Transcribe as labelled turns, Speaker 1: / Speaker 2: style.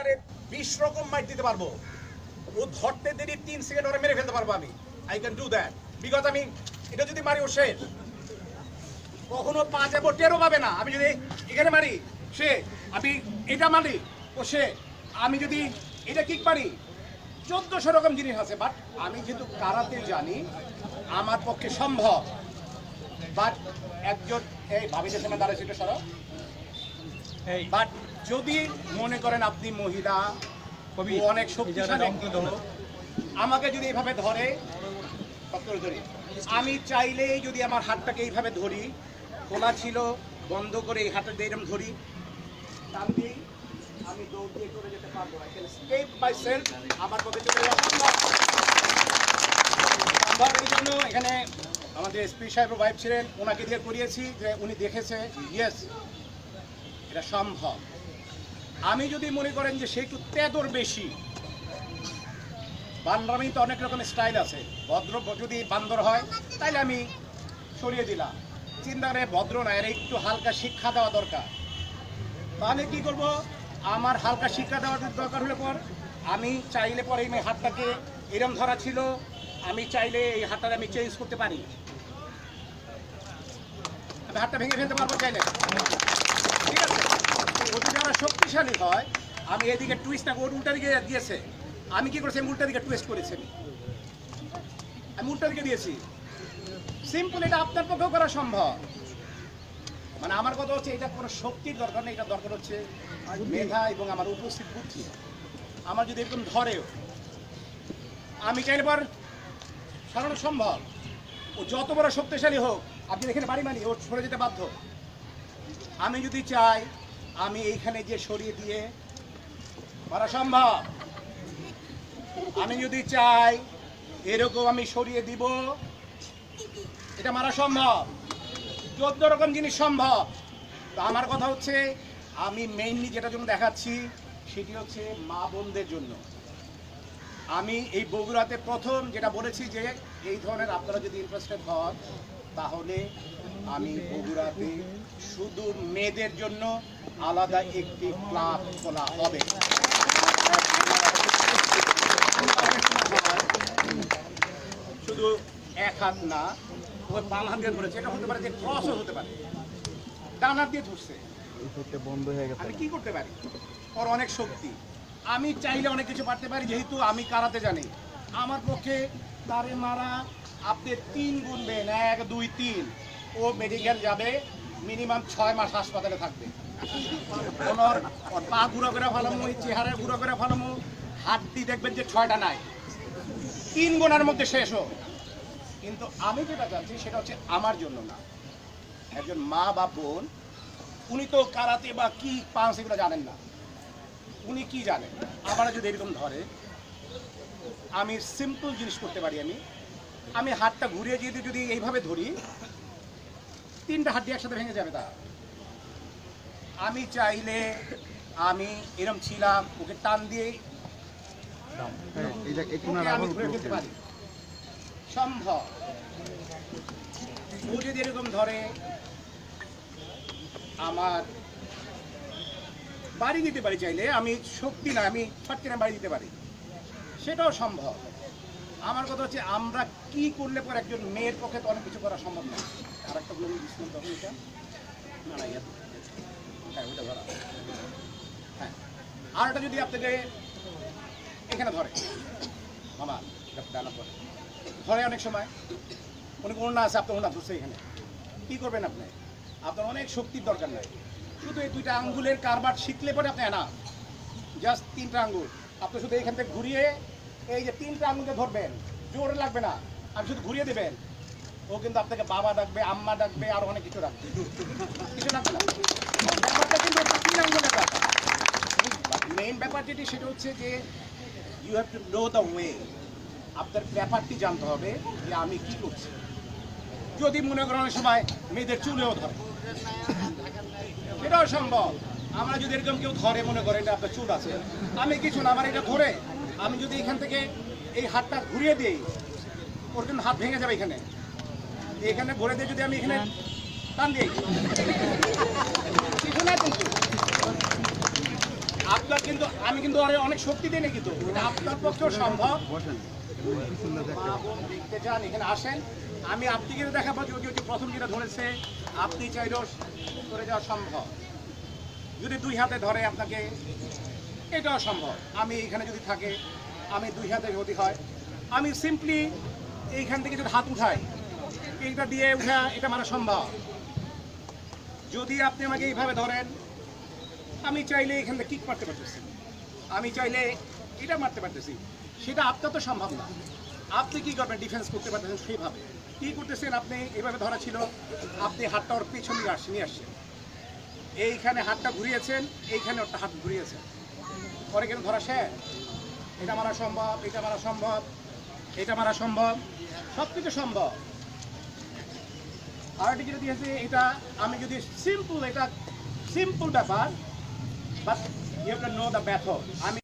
Speaker 1: তারে বিশ রকম মাইট দিতে পারব। ও ধরতে দেরি তিন সেকেন্ড ওরা মেরে ফেলতে পারব আমি। I can do that because আমি এটা যদি মারি, ও শেষ। কখনো পা যাব টেরও পাবে না। আমি যদি এখানে মারি, সে, আমি এটা মারি, ও সে। আমি যদি এটা কিক পারি চোদ্দশো রকম জিনিস আছে। বাট আমি যেহেতু কারাতে জানি, আমার পক্ষে সম্ভব। বাট একজন, এই ভাবিদের সামনে দাঁড়াচ্ছে এটা সরো
Speaker 2: এই
Speaker 1: বাট যদি মনে করেন আপনি মহিলা
Speaker 2: কবি
Speaker 1: অনেক শক্তিশালী আমাকে যদি এইভাবে ধরে আমি চাইলেই যদি আমার হাতটাকে এইভাবে ধরি খোলা ছিল বন্ধ করে এই হাতটা এরকম ধরি টান দিই আমি দৌড় দিয়ে চলে যেতে পারব। স্টেপ বাই সেলফ আমার পক্ষে চলে যাওয়া সম্ভব। সম্ভব এই জন্য এখানে আমাদের এসপি সাহেব ওয়াইফ ছিলেন ওনাকে দিয়ে করিয়েছি যে উনি দেখেছে ইয়েস এটা সম্ভব। আমি যদি মনে করেন যে সে একটু তেদর বেশি, বান্দরামি তো অনেক রকমের স্টাইল আছে। ভদ্র যদি বান্দর হয়, তাইলে আমি সরিয়ে দিলাম। চিন্তা করে ভদ্র না এর একটু হালকা শিক্ষা দেওয়া দরকার। তাহলে কি করব? আমার হালকা শিক্ষা দেওয়ার দরকার হলে পর আমি চাইলে পরে এই হাতটাকে এরম ধরা ছিল, আমি চাইলে এই হাতটা আমি চেঞ্জ করতে পারি। আমি হাতটা ভেঙে ফেলতে পারব চাইলে? ওটি যারা শক্তিশালী হয়। আমি এদিকে টুইস্টটা ওর উল্টা দিকে দিয়েছে। আমি কি করেছি? আমি উল্টা দিকে টুইস্ট করেছি। আমি। উল্টা দিকে দিয়েছি। সিম্পল এটা আপনার পক্ষেও করা সম্ভব। মানে আমার কথা হচ্ছে, এটা কোনো শক্তির দরকার নেই, এটা দরকার হচ্ছে মেধা এবং আমার উপস্থিত বুদ্ধি। আমার যদি এরকম ধরেও আমি চাইলে পর সরানো সম্ভব। ও যত বড় শক্তিশালী হোক, আপনি এখানে বাড়ি মানি ও সরে যেতে বাধ্য। আমি যদি চাই আমি এইখানে যে সরিয়ে দিয়ে মারা সম্ভব। আমি যদি চাই, এরকম আমি সরিয়ে দিব। এটা মারা সম্ভব। চোদ্দ রকম জিনিস সম্ভব। তো আমার কথা হচ্ছে, আমি মেইনলি যেটার জন্য দেখাচ্ছি, সেটি হচ্ছে মা বোনদের জন্য। আমি এই বগুড়াতে প্রথম যেটা বলেছি যে, এই ধরনের আপনারা যদি ইন্টারেস্টেড হন তাহলে আমি বগুড়াতে শুধু মেয়েদের জন্য আলাদা একটি ক্লাব খোলা হবে। শুধু এক হাত না ওই বাম হাত দিয়ে ধরেছে এটা হতে পারে যে ক্রসও হতে পারে। ডান হাত দিয়ে ধরছে।
Speaker 3: বন্ধ হয়ে গেছে।
Speaker 1: আমি কি করতে পারি? ওর অনেক শক্তি। আমি চাইলে অনেক কিছু পারতে পারি যেহেতু আমি কারাতে জানি। আমার পক্ষে তারে মারা আপনি তিন গুনবেন এক, দুই, তিন। ও মেডিকেল যাবে মিনিমাম ছয় মাস হাসপাতালে থাকবে। ওনার পা ঘুরা করে ওই চেহারা ঘুরা করে ভালোমো হাড্ডি দেখবেন যে ছয়টা নাই। তিন গোনার মধ্যে শেষ হোক। কিন্তু আমি যেটা চাচ্ছি, সেটা হচ্ছে আমার জন্য না। একজন মা বা বোন, উনি তো কারাতে বা কি পাঁচ এগুলো জানেন না। উনি কি জানেন আমার যদি এরকম ধরে, আমি সিম্পল জিনিস করতে পারি আমি। আমি হাতটা ঘুরিয়ে যদি যদি এইভাবে ধরি তিনটা হাড্ডি একসাথে ভেঙে যাবে তা আমি চাইলে আমি এরম ছিলাম ওকে টান দিয়ে আমি ঘুরে ফেলতে পারি। সম্ভব। ও যদি এরকম ধরে আমার বাড়ি দিতে পারি চাইলে আমি শক্তি না আমি ছটকে না বাড়ি দিতে পারি। সেটাও সম্ভব। আমার কথা হচ্ছে, আমরা কি করলে পর একজন মেয়ের পক্ষে তো অনেক কিছু করা সম্ভব না? আর একটা বলে দিচ্ছিলাম তখন এটা? হ্যাঁ হ্যাঁ। আর একটা যদি আপনাকে এখানে ধরে। মামা ডানা পরে ধরে। অনেক সময়। অনেক ওড়না আছে, আপনার ওড়না ধরছে এখানে। কী করবেন আপনি? আপনার অনেক শক্তির দরকার নাই। শুধু এই দুইটা আঙ্গুলের কারবার শিখলে পরে আপনি না জাস্ট তিনটা আঙ্গুল। আপনি শুধু এখান থেকে ঘুরিয়ে এই যে তিনটা আঙ্গুলকে ধরবেন, জোর লাগবে না আপনি শুধু ঘুরিয়ে দেবেন। ও কিন্তু আপনাকে বাবা ডাকবে, আম্মা ডাকবে, আর অনেক কিছু ডাকবে। কিছু ডাকবে না। ব্যাপারটা কিন্তু তিন আঙ্গুলের ব্যাপার। মেইন ব্যাপার যেটি, সেটা হচ্ছে যে you have to know the way আপনার ব্যাপারটি জানতে হবে যে আমি কি করছি। যদি মনে করেন সময় মেয়েদের চুলেও ধরে। এটাও সম্ভব। আমরা যদি এরকম কেউ ধরে মনে করে এটা আপনার চুল আছে, আমি কিছু না, আমার এটা ধরে। আমি যদি এখান থেকে এই হাতটা ঘুরিয়ে দিই ওর কিন্তু হাত ভেঙে যাবে এখানে। এখানে ঘুরে দিয়ে যদি আমি এখানে টান দিই। কিছু না কিন্তু। আপনার কিন্তু আমি কিন্তু আরে অনেক শক্তি দিই না কিন্তু এটা আপনার পক্ষেও সম্ভব। দেখতে চান এখানে আসেন। আমি আপনি কিন্তু দেখাবো যদি ওই যে প্রথম যেটা ধরেছে আপনি চাইলেও করে যাওয়া সম্ভব। যদি দুই হাতে ধরে আপনাকে এটাও সম্ভব। আমি এখানে যদি থাকে, আমি দুই হাতে যদি হয়। আমি সিম্পলি এইখান থেকে যদি হাত উঠাই, এইটা দিয়ে উঠা, এটা মারা সম্ভব। যদি আপনি আমাকে এইভাবে ধরেন, আমি চাইলে এখান থেকে কিক মারতে পারতেছি। আমি চাইলে এটা মারতে পারতেছি। সেটা আপনার তো সম্ভব না। আপনি কী করবেন? ডিফেন্স করতে পারতেছেন সেইভাবে। কী করতেছেন আপনি? এভাবে ধরা ছিল, আপনি হাতটা ওর পেছন আসছে নিয়ে আসছেন। এইখানে হাতটা ঘুরিয়েছেন, এইখানে ওরটা হাত ঘুরিয়েছেন। পরে কেন ধরা সে? এটা মারা সম্ভব, এটা মারা সম্ভব, এটা মারা সম্ভব সব কিছু সম্ভব। আর যেটা দিয়েছে এটা আমি যদি সিম্পল এটা সিম্পল ব্যাপার but you have know the method আমি